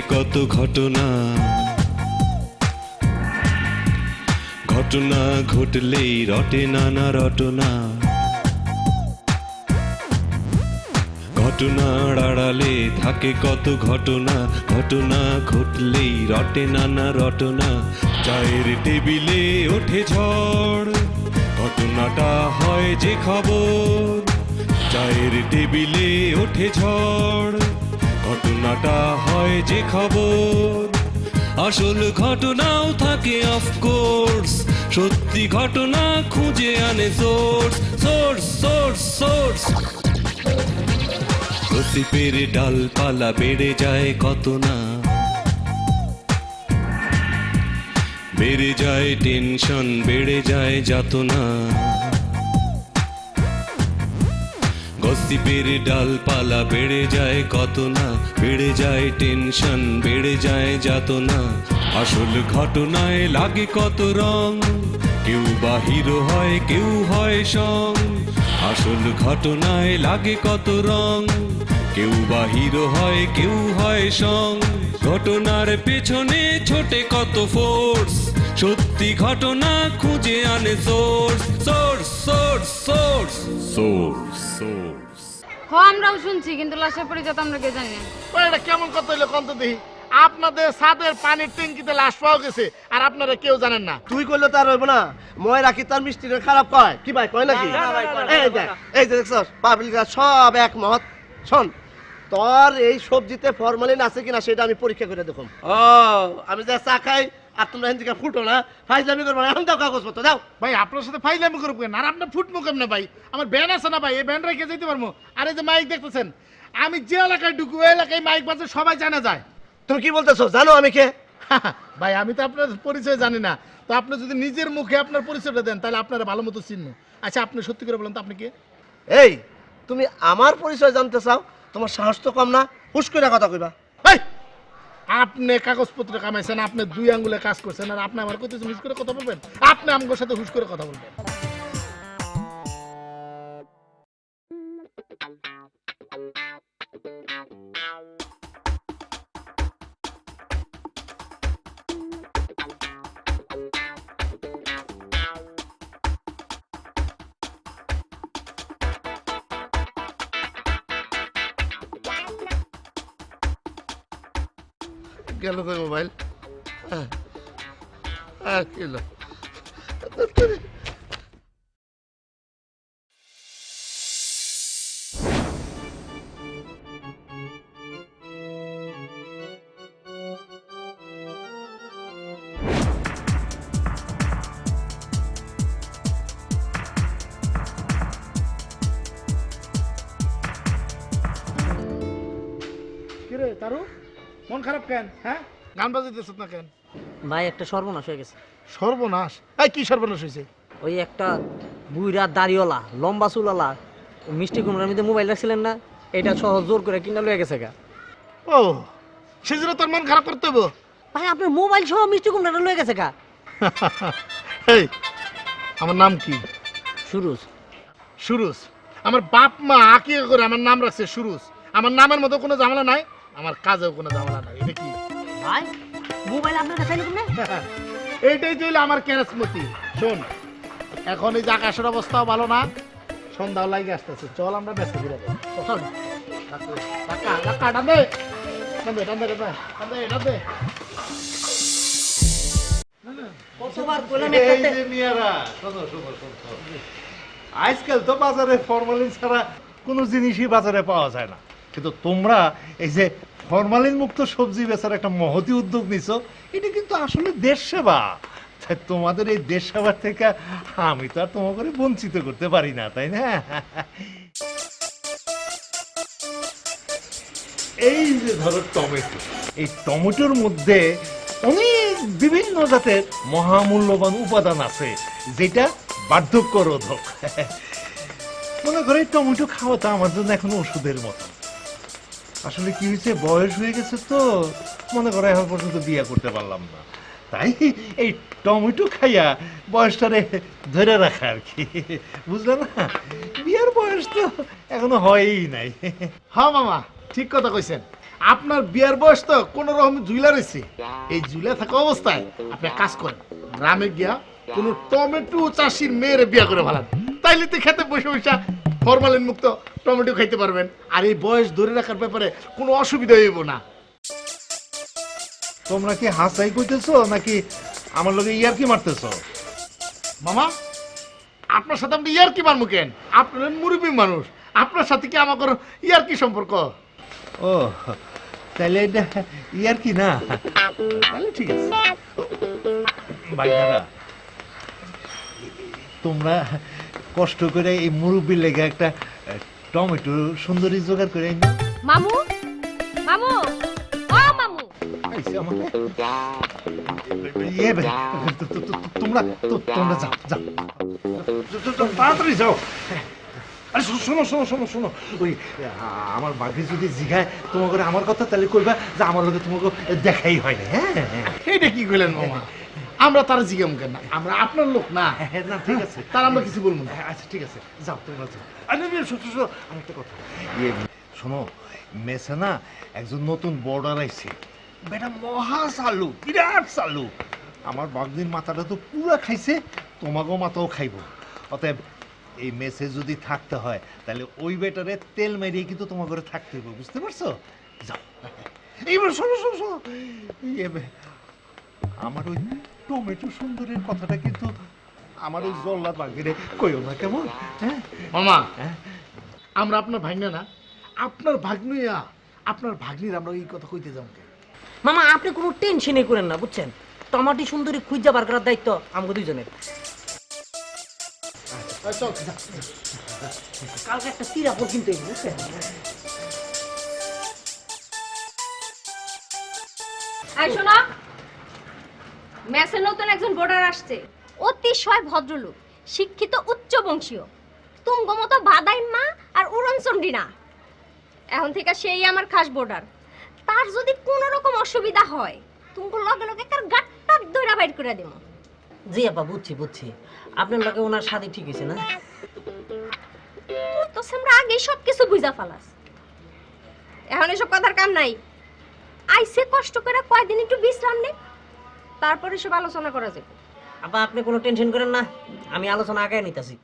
কত ঘটনা? ঘটনা ঘটলেই রটে নানা রটনা। ঘটনার আড়ালে থাকে কত ঘটনা? ঘটনা ঘটলেই রটে নানা রটনা। চায়ের টেবিলে ওঠে ঝড়, ঘটনাটা হয় যে খবর। চায়ের টেবিলে ওঠে ঝড় ঘটনাটা হয় যে খবর? আসল ঘটনাও থাকে অফকোর্স সত্যি ঘটনা খুঁজে আনে সোর্স সোর্স সোর্স সোর্স গসিপের ডালপালা বেড়ে যায় কত না? বেড়ে যায় টেনশন বেড়ে যায় যাতনা গসিপের ডালপালা বেড়ে যায় কত না, বেড়ে যায় টেনশন, বেড়ে যায় যাতনা। আসল ঘটনায় লাগে কত রং, কেউ বা হিরো হয়, কেউ হয় সং। আসল ঘটনায় লাগে কত রং, কেউ বা হিরো হয়, কেউ হয় সং। ঘটনার পেছনে ছোটে কত ফোর্স সত্যি ঘটনা খুঁজে আনে source source source source source source হ আমরাও শুনছি কিন্তু লাশের পরিচয় তো আমরা কে জানি না। ওই এটা কেমন কথা হইল কন্ত দেখি? আপনাদের ছাদের পানির ট্যাঙ্কিতে লাশ পাওয়া গেছে আর আপনারা কেউ জানেন না। তুই করলে তার হইব না। মই রাখি তার মিষ্টিটা খারাপ কয়? কি ভাই কয় নাকি? এই দেখ এই যে দেখছস পাবলিক সব এক মহৎ। শোন তোর এই সবজিতে ফরমালিন আছে কিনা সেটা আমি পরীক্ষা করে দেখুন ও আমি যা চা খাই আর তোমরা হিন্দিকে ফুটো না ফাইজলামি করব না এখন দাও কাগজপত্র দাও। ভাই আপনার সাথে ফাইলামি করব কেন? আর আপনার ফুটবো কেমনে ভাই? আমার ব্যান আছে না ভাই? এই ব্যান রেখে যেতে পারব? আর এই যে মাইক দেখতেছেন আমি যে এলাকায় ঢুকু ওই এলাকায় মাইক বাজে সবাই জানা যায়। তুমি কি বলতেছো? জানো আমি কে? ভাই আমি তো আপনার পরিচয় জানি না। তো আপনি যদি নিজের মুখে আপনার পরিচয়টা দেন তাহলে আপনারা ভালো মতো চিহ্ন আচ্ছা আপনি সত্যি করে বলেন তো আপনি কে? এই তুমি আমার পরিচয় জানতে চাও? তোমার সাহস তো কম না? হুশ করে কথা কইবা। আপনি কাগজপত্র কামাইছেন, আপনি দুই আঙ্গুলে কাজ করছেন, আর আপনি আমার কথা হুশ করে কথা বলবেন? আপনি আমার সাথে হুশ করে কথা বলবেন। গেল কই মোবাইল হ্যাঁ হ্যাঁ গেল কিরে কেন? হ্যাঁ? গান বাজাইতেছ না কেন? ভাই একটা সর্বনাশ হয়ে গেছে। সর্বনাশ? এই কি সর্বনাশ হয়েছে ওই একটা বুইরা দাড়িওয়ালা লম্বা চুলালা মিষ্টি কুমড়ার মধ্যে মোবাইল রাখছিলেন না? এটা সহ জোর করে কিনা লয়ে গেছে গা। ও সেজন্য তোর মন খারাপ করতে হব ভাই আপনার মোবাইল সহ মিষ্টি কুমড়াটা লয়ে গেছে গা। এই আমার নাম কি? সুরুজ। সুরুজ? আমার বাপ মা আঁকি করে আমার নাম রাখছে সুরুজ। আমার নামের মতো কোনো ঝামেলা নাই আমার কাজেও কোনো ঝামেলা ভাই মোবাইল আপনার কাছে আইলো এইটাই চইল আমার ক্যারাসমতি শোন এখন এই যে আকাশের অবস্থাও ভালো না সন্ধ্যাও লাগে আসতেছে। চল আমরা ব্যস্ত ঘুরে চল টাকা টাকা কতবার একটাতে মিয়ারা, শোনো, শোনো, শোনো। আজকাল তো বাজারে ফরমালিন ছাড়া কোনো জিনিসই বাজারে পাওয়া যায় না। কিন্তু তোমরা এই যে ফরমালিন মুক্ত সবজি বেচার একটা মহতি উদ্যোগ নিছো, এটা কিন্তু আসলে দেশ সেবা। তাই তোমাদের এই দেশ সেবার থেকে আমি তো আর তোমাকে বঞ্চিত করতে পারি না, তাই না? এই যে ধরো টমেটো, এই টমেটোর মধ্যে অনেক বিভিন্ন জাতের মহামূল্যবান উপাদান আছে, যেটা বার্ধক্য রোধক মনে করে টমেটো খাওয়াটা আমার জন্য এখন ওষুধের মতো। আসলে কি হয়েছে? বয়স হয়ে গেছে তো। মনে করো এখন পর্যন্ত বিয়ে করতে পারলাম না। তাই এই টমেটো খাইয়া বয়সটারে ধরে রাখা আর কি। বুঝলে না? বিয়ের বয়স তো এখনও হয়ই নাই। হ্যাঁ মামা, ঠিক কথা কইছেন। আপনার বিয়ার বয়স তো কোনো রকম ঝুলা রয়েছে। এই ঝুলা থাকা অবস্থায় আপনি কাজ করেন, গ্রামে গিয়া কোনো টমেটো চাষির মেয়ের বিয়া করে ফেলান। তাইলে তো খেতে বসে বসে ফরমালিন মুক্ত টমেটো খাইতে পারবেন। আর এই বয়স ধরে রাখার ব্যাপারে কোনো অসুবিধা হইব না। তোমরা কি হাসাই কইতেছো নাকি আমার লগে ইয়ার কি মারতেছো? মামা আপনার সাথে আপনি ইয়ার কি মারমু কেন? আপনার মুরব্বী মানুষ। আপনার সাথে কি আমার ইয়ার কি সম্পর্ক? ও তাহলে এটা ইয়ার কি না? তাহলে ঠিক আছে। ভাই দাদা তোমরা কষ্ট করে এই মুরব্বির লেগে একটা টমেটো সুন্দরী জোগাড় করে এনে মামু? মামু? ও মামু! আইসে আমাকে। ইয়ে, তোমরা তোমরা যাও যাও। তাড়াতাড়ি যাও। আরে শোনো শোনো শোনো শোনো ওই আমার বাঘে যদি জিগায় তোমাকে আমার কথা তাহলে কইবা যে আমার লগে তোমাকে দেখাই হয় না হ্যাঁ? হ্যাঁ এটা কি কইলেন মামা? আমরা তার জিগাম কেন? না আমরা আপনার লোক না। হ্যাঁ, না ঠিক আছে। তার আমরা কিছু বলব না। হ্যাঁ, আচ্ছা ঠিক আছে। যাও তোমরা যাও। আরে শোনো শোনো আরেকটা কথা। ইয়ে শোনো মেসে না একজন নতুন বর্ডার আইছে। বেটা মহা চালু বিরাট চালু। আমার বাগদির মাথাটা তো পুরো খাইছে তোমাকেও মাথাও খাইবো। অতএব এই মেসে যদি থাকতে হয় তাহলে ওই বেটারে তেল মেরিয়ে কিন্তু তোমার ঘরে থাকতে হবে বুঝতে পারছ? যাও। এইবার শোনো শোনো শোনো। ইয়ে, আমার ওই টমেটো সুন্দরের কথাটা কিন্তু আমার ওই জল্লাদ বাগিরে কইও না কেমন? হ্যাঁ? মামা। হ্যাঁ? আমরা আপনার ভাগ্নে না। আপনার ভাগ্নিয়া আপনার ভাগ্নির আমরা এই কথা কইতে যাব মামা আপনি কোনো টেনশনই করেন না বুঝছেন? টমাটি সুন্দরী খুঁজা বার করার দায়িত্ব আমাকে দুইজনের। চল কালকে একটা সিরাপও কিনতে বুঝছেন? শোনো মেসে নতুন একজন বোর্ডার আসছে। অতিশয় ভদ্রলোক শিক্ষিত উচ্চ বংশীয়। তুঙ্গ মতো বাদাই মা আর উড়নচন্ডী না। এখন থেকে সেই আমার খাস বোর্ডার তার যদি কোনো রকম অসুবিধা হয় তুমি লগে লগে তার গাটটা দইরা বাইর করে দেবো জি আপা বুঝছি বুঝছি। আপনার লগে ওনার সাথে ঠিক আছে না? তুই তো আমরা আগেই সব কিছু বুঝা ফালাস। এখন এসব কথার কাম নাই। আইসে কষ্ট করে কয়দিন একটু বিশ্রাম নে। তারপরে সব আলোচনা করা যাবে। আপা আপনি কোনো টেনশন করেন না আমি আলোচনা আগে নিতেছি।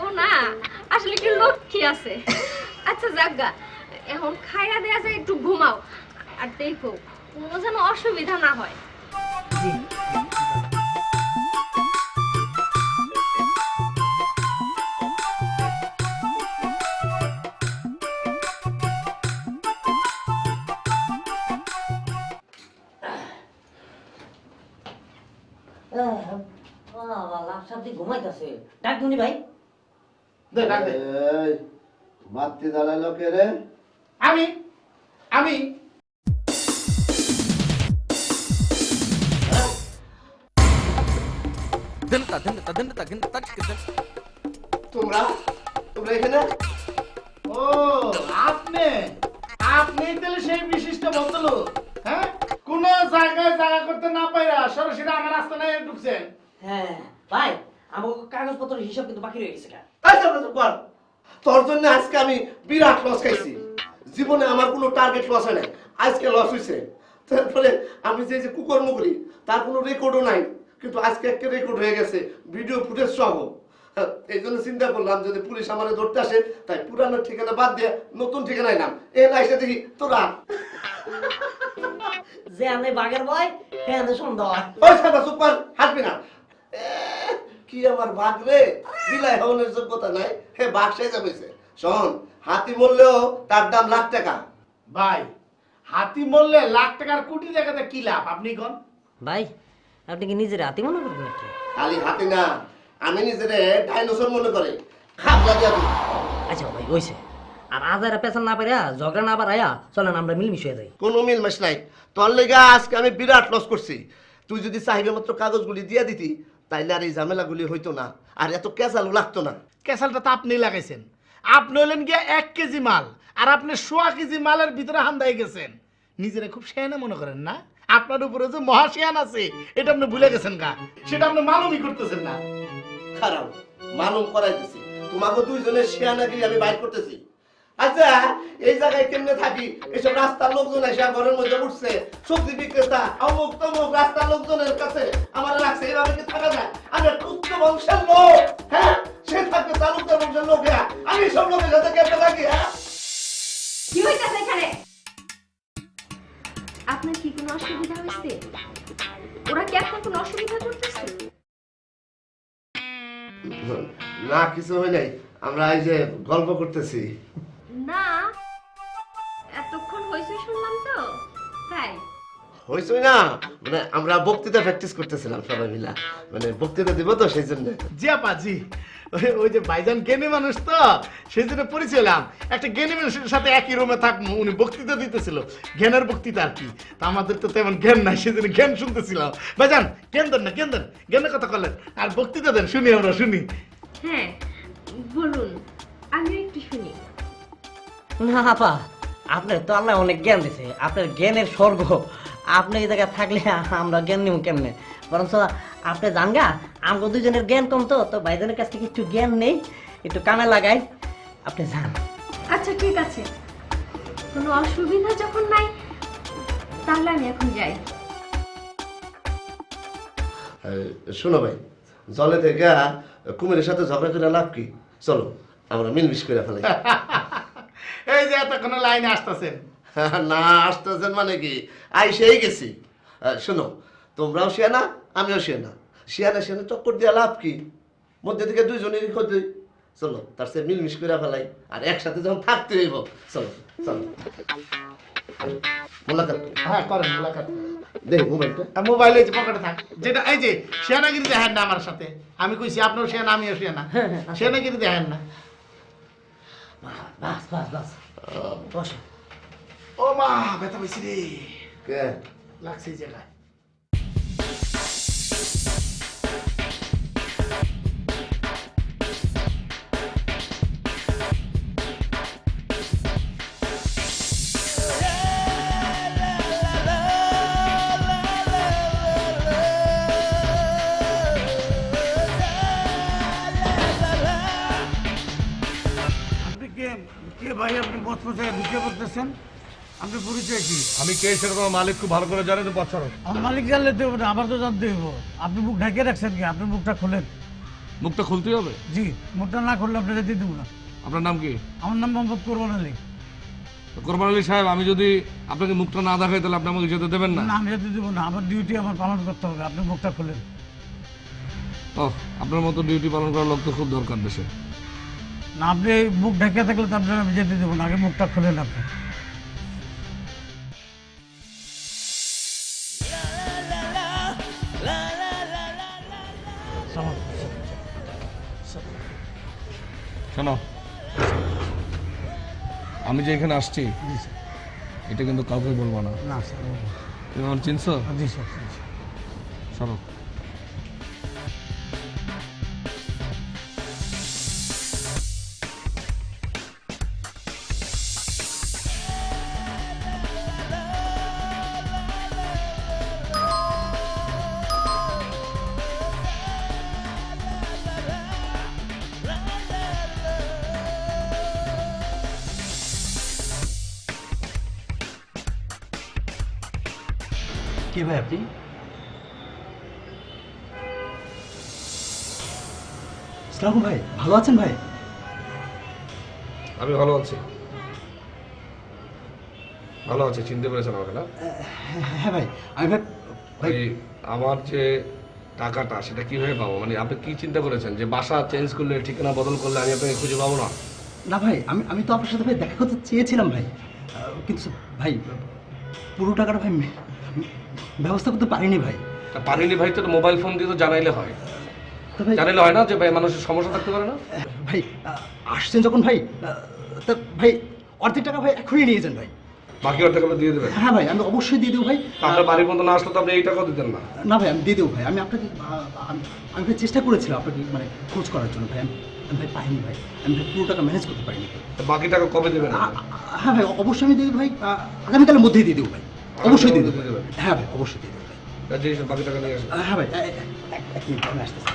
ও না আসলে একটু লক্ষ্মী আছে। আচ্ছা জাগা এখন খাইয়া দেয়া যায় একটু ঘুমাও। আর দেখো কোনো যেন অসুবিধা না হয়। জি। ঘুমাইতেছে। ডাক দুনি ভাই। দে, ডাক দে। এই মাতৃ দাঁড়াল কে রে? আমি আমি। তোমরা তোমরা এখানে? ও আপনি আপনি তাহলে সেই বিশিষ্ট ভদ্রলোক হ্যাঁ? কোন জায়গায় জায়গা করতে না পাইরা সরাসরি আমার ঢুকছেন। হ্যাঁ ভাই আমার কাগজপত্র হিসাব কিন্তু বাকি রয়ে গেছে। এই চল, চল, তোর জন্য আজকে আমি বিরাট লস খাইছি। জীবনে আমার কোনো টার্গেট লস হয় নাই। আজকে লস হয়েছে তারপরে আমি যে যে কুকর্ম করি তার কোনো রেকর্ডও নাই। কিন্তু আজকে একটা রেকর্ড হয়ে গেছে। ভিডিও ফুটেজ সহ। এই জন্য চিন্তা করলাম যদি পুলিশ আমারে ধরতে আসে তাই পুরানো ঠিকানা বাদ দিয়ে নতুন ঠিকানায় নাম। এ না এসে দেখি তোরা। যে আনে বাগের বয় হ্যাঁ আনে ওই সাদা সুপার হাসবি না। কি আমার বাঘ রে? বিলাই হওয়ার যোগ্যতা নাই। হে বাঘ সে যাবেছে শোন হাতি মরলেও তার দাম লাখ টাকা। ভাই হাতি মরলে লাখ টাকার কোটি টাকাতে কি লাভ? আপনি কোন? ভাই আপনি কি নিজের হাতি মনে করেন নাকি? খালি হাতি না আমি নিজেরে ডাইনোসর মনে করে খাবলা দিয়া দিই। আচ্ছা ভাই ওইছে আর আজারা পেছাল না পারিয়া ঝগড়া না পারাইয়া চলেন আমরা মিলমিশ হয়ে যাই। কোনো মিল নাই। তোর লেগে আজকে আমি বিরাট লস করছি। তুই যদি চাহিবে মাত্র কাগজগুলি দিয়ে দিতি তাইলে আর এই ঝামেলাগুলি হইতো না। আর এত লাগতো না। ক্যাসালটা তো আপনি লাগাইছেন। আপনি হলেন গিয়া এক কেজি মাল আর আপনি সোয়া কেজি মালের ভিতরে হান্দাই গেছেন। নিজেরা খুব শেয়ানা মনে করেন না? আপনার উপরে যে মহাশিয়ান আছে এটা আপনি ভুলে গেছেন গা। সেটা আপনি মালুমই করতেছেন না। খারাপ মালুম করাইতেছি তোমাকে দুইজনের শেয়ানাগিরি আমি বাইর করতেছি। আচ্ছা এই জায়গায় কেমনে থাকি? এসব রাস্তার লোকজন এসে ঘরের মধ্যে উঠছে। সবজি বিক্রেতা, অমুক তমুক রাস্তার লোকজনের কাছে আমার রাখছে। এভাবে কি থাকা যায়? আমি উচ্চ বংশের লোক হ্যাঁ? সে থাকবে তালুকদার বংশের লোক হ্যাঁ? আমি সব লোকের সাথে কেমনে থাকি হ্যাঁ? কি হইতাছে এখানে? আপনার কি কোনো অসুবিধা হয়েছে ওরা কি আপনার কোনো অসুবিধা করতেছে? না কিছু হয় নাই। আমরা এই যে গল্প করতেছি। না এতক্ষণ হইছে শুনলাম তো। তাই? হইছে না মানে আমরা বক্তৃতা প্র্যাকটিস করতেছিলাম সবাই মিলা। মানে বক্তৃতা দিব তো সেই জন্য। জি আপা জি। ওই- ওই যে ভাইজান জ্ঞানী মানুষ তো সেই জন্য পরিচয় এলাম একটা জ্ঞানী মানুষের সাথে একই রুমে থাকব উনি বক্তৃতা দিতেছিল। জ্ঞানের বক্তৃতা আর কি। তা আমাদের তো তেমন জ্ঞান নাই সেই জন্য জ্ঞান শুনতেছিলাম। ভাইজান জ্ঞান দেন না জ্ঞান দেন। জ্ঞানের কথা বললেন আর বক্তৃতা দেন শুনি আমরা শুনি। হ্যাঁ বলুন আমি একটু শুনি। না আপা আপনার তো আল্লাহ অনেক জ্ঞান দিছে। আপনার জ্ঞানের স্বর্গ। আপনি এই জায়গায় থাকলে আমরা জ্ঞান নিব কেমনে? বরঞ্চ আপনি জানগা আমগো দুজনের জ্ঞান কম তো তো ভাইজানের কাছ থেকে একটু জ্ঞান নেই একটু কামে লাগাই আপনি যান। আচ্ছা ঠিক আছে। কোনো অসুবিধা যখন নাই তাহলে আমি এখন যাই। শোনো ভাই জলে থেকে কুমিরের সাথে ঝগড়া করে লাভ কি? চলো আমরা মিলমিশ করে ফেলাই। এই যে এতক্ষণ লাইনে আসতেছেন। না আসতেছেন মানে কি? আই সেই গেছি। শোনো তোমরাও শিয়ানা আমিও শিয়ানা শিয়ানা শিয়ানা চক্কর দিয়ে লাভ কি? মধ্যে থেকে দুইজনেরই ক্ষতি চলো তার সে মিলমিশ করে ফেলাই। আর একসাথে যখন থাকতে হইব চলো চলো। মোলাকাত হ্যাঁ করেন মোলাকাত দেখ মোবাইলটা। আর যে পকেটে থাক। যেটা এই যে সেনাগিরি দেখেন না আমার সাথে। আমি কইছি আপনার আমিও সেনা সেনাগিরি দেখেন না। বাস বাস বাস। বসো। ও মা ব্যথা পেয়েছি রে। কে? লাগছে এই জায়গায়। আপনি কে? কে ভাই আপনি বসপসায় ঢুকে পড়তেছেন? আপনি পরিচয় কি? আমি কে সেরকম মালিক খুব ভালো করে জানি তো বছর আমার মালিক জানলে দেবো না আমার তো জানতে হইব আপনি মুখ ঢাকিয়ে রাখছেন কি? আপনি মুখটা খোলেন। মুখটা খুলতেই হবে? জি মুখটা না খুললে আপনি যেতে দেবো না। আপনার নাম কি? আমার নাম মোহাম্মদ কোরবান আলী। কোরবান আলী সাহেব আমি যদি আপনাকে মুখটা না দেখাই তাহলে আপনি আমাকে যেতে দেবেন না? না আমি যেতে দেবো না আমার ডিউটি আমার পালন করতে হবে আপনি মুখটা খোলেন। ও আপনার মতো ডিউটি পালন করার লোক তো খুব দরকার দেশে। না আপনি মুখ ঢাকিয়ে থাকলে তো আপনার আমি যেতে দেবো না আগে মুখটা খোলেন আপনি। শোনো। আমি যে এখানে আসছি এটা কিন্তু কাউকে বলব না। না স্যার তুমি আমার চিনছো? জি স্যার কে ভাই আপনি? ভাই ভালো আছেন ভাই? আমি ভালো আছি। ভালো আছি চিনতে পেরেছেন আমাকে না? হ্যাঁ ভাই আমি ভাই আমার যে টাকাটা সেটা কীভাবে পাবো? মানে আপনি কি চিন্তা করেছেন? যে বাসা চেঞ্জ করলে ঠিকানা বদল করলে আমি আপনাকে খুঁজে পাবো না? না ভাই আমি আমি তো আপনার সাথে ভাই দেখা করতে চেয়েছিলাম ভাই। কিন্তু ভাই পুরো টাকাটা ভাই ব্যবস্থা করতে পারিনি ভাই। তা পারিনি ভাই তো মোবাইল ফোন দিয়ে তো জানাইলে হয়। তো ভাই জানাইলে হয় না যে ভাই মানুষের সমস্যা থাকতে পারে না? ভাই আসছেন যখন ভাই তা ভাই অর্ধেক টাকা ভাই এখনই নিয়ে যান ভাই। বাকি অর্ধেক আপনি দিয়ে দেবেন হ্যাঁ ভাই আমি অবশ্যই দিয়ে দেবো ভাই। তা আপনার বাড়ির মতো না আসলে তো আপনি এই টাকাও দিতেন না। না ভাই আমি দিয়ে দেবো ভাই। আমি আপনাকে আমি আমি ভাই চেষ্টা করেছিলাম আপনাকে মানে খোঁজ করার জন্য ভাই। আমি আমি ভাই পাইনি ভাই। আমি ভাই পুরো টাকা ম্যানেজ করতে পারিনি। তা বাকি টাকা কবে দেবেন? আ- আ- হ্যাঁ ভাই অবশ্যই আমি দিয়ে দেবো ভাই। আগামীকালের মধ্যেই দিয়ে দেবো ভাই। অবশ্যই দিয়ে দেবো। হ্যাঁ ভাই অবশ্যই দিয়ে দেবো। হ্যাঁ ভাই এক- এক মিনিট আমি আসতেছি।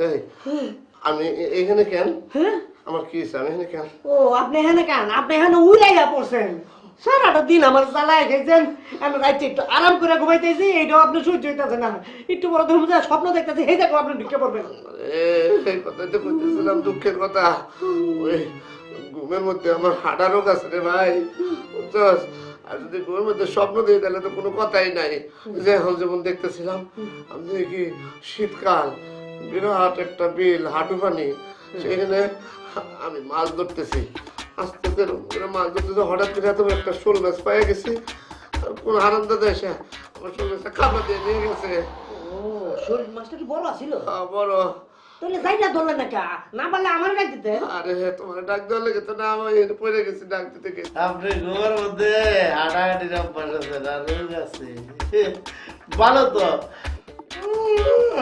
এই, আমি এ- এখানে কেন? আমার কি আমি এখানে কেন? ও আপনি এখানে কেন? আপনি এখানে উড়াইয়া পড়ছেন। সারাটা দিন আমার জ্বালায় গেছেন আমি রাইতে একটু আরাম করে ঘুমাইতেছি এইটাও আপনি সহ্য হইতেছে না। একটু বড় ধরুন স্বপ্ন দেখতেছি এই দেখো আপনি ঢুকে পড়বেন। এই কথাই তো বলতেছিলাম দুঃখের কথা। ওই ঘুমের মধ্যে আমার হাঁটা রোগ আছে রে ভাই। বুঝছস? আর যদি ঘুমের মধ্যে স্বপ্ন দিই তাহলে তো কোনো কথাই নাই। যে এখন যেমন দেখতেছিলাম আমি দেখি শীতকাল বিরাট একটা বিল হাঁটু পানি সেখানে আমি মাছ ধরতেছি। আস্তে করে মাছ ধরতেছি হঠাৎ করে এত একটা শোল মাছ পেয়ে গেছি। কোন হারান্দা এসে আমার শোল মাছটা খাবার দিয়ে নিয়ে গেছে। শরীর মাছটা কি বড় ছিল? আহ, বড়। তাহলে যাই না ধরলেন না কা না পারলে আমার ডাক দিতে। আরে তোমার ডাক দেওয়ার লেগে তো না আমি পড়ে গেছি ডাক দিতে গেছি আপনি ঘুমের মধ্যে অভ্যাস আছে না রোগ আছে। ভালো তো?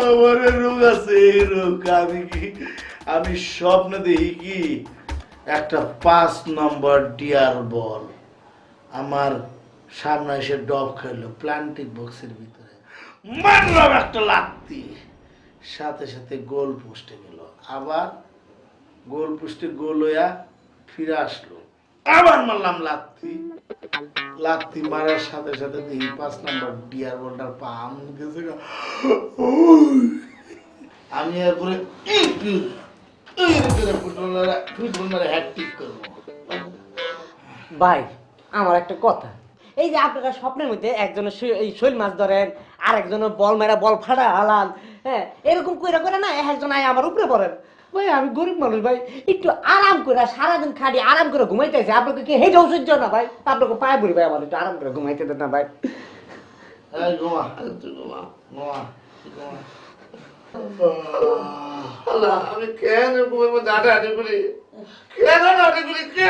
আমার রোগ আছে এই রোগ। আমি কি আমি স্বপ্ন দেখি কি? একটা পাঁচ নম্বর ডিয়ার বল আমার সামনে এসে ডব খাইলো প্লান্টিক বক্সের ভিতরে। মারলাম একটা লাত্তি। সাথে সাথে গোল পোস্টে গেল। আবার গোল পোস্টে গোল হইয়া ফিরে আসলো। আবার মারলাম লাত্তি। লাত্তি মারার সাথে সাথে দেখি পাঁচ নাম্বার ডিয়ার বলটার পাম গেছে। আমি এরপরে ফুটবলার ফুটবলার হ্যাট্রিক করব। ভাই, আমার একটা কথা। এই যে আপনারা স্বপ্নের মধ্যে একজনের এই শৈল মাছ ধরেন আর একজনের বল মেরা বল ফাটা হালান হ্যাঁ এরকম করে করে না, একজন আয় আমার উপরে পড়েন। ভাই, আমি গরিব মানুষ, ভাই, একটু আরাম করে সারাদিন খাটি আরাম করে ঘুমাইতেছে, আপনাকে কি হেঁটেও সহ্য না, ভাই? আপনাকে পায়ে পড়ি, ভাই, আমার একটু আরাম করে ঘুমাইতে দেন না, ভাই। আমি কেন ঘুমের মধ্যে হাঁটাহাঁটি করি? কেন হাঁটাহাঁটি করি? কে?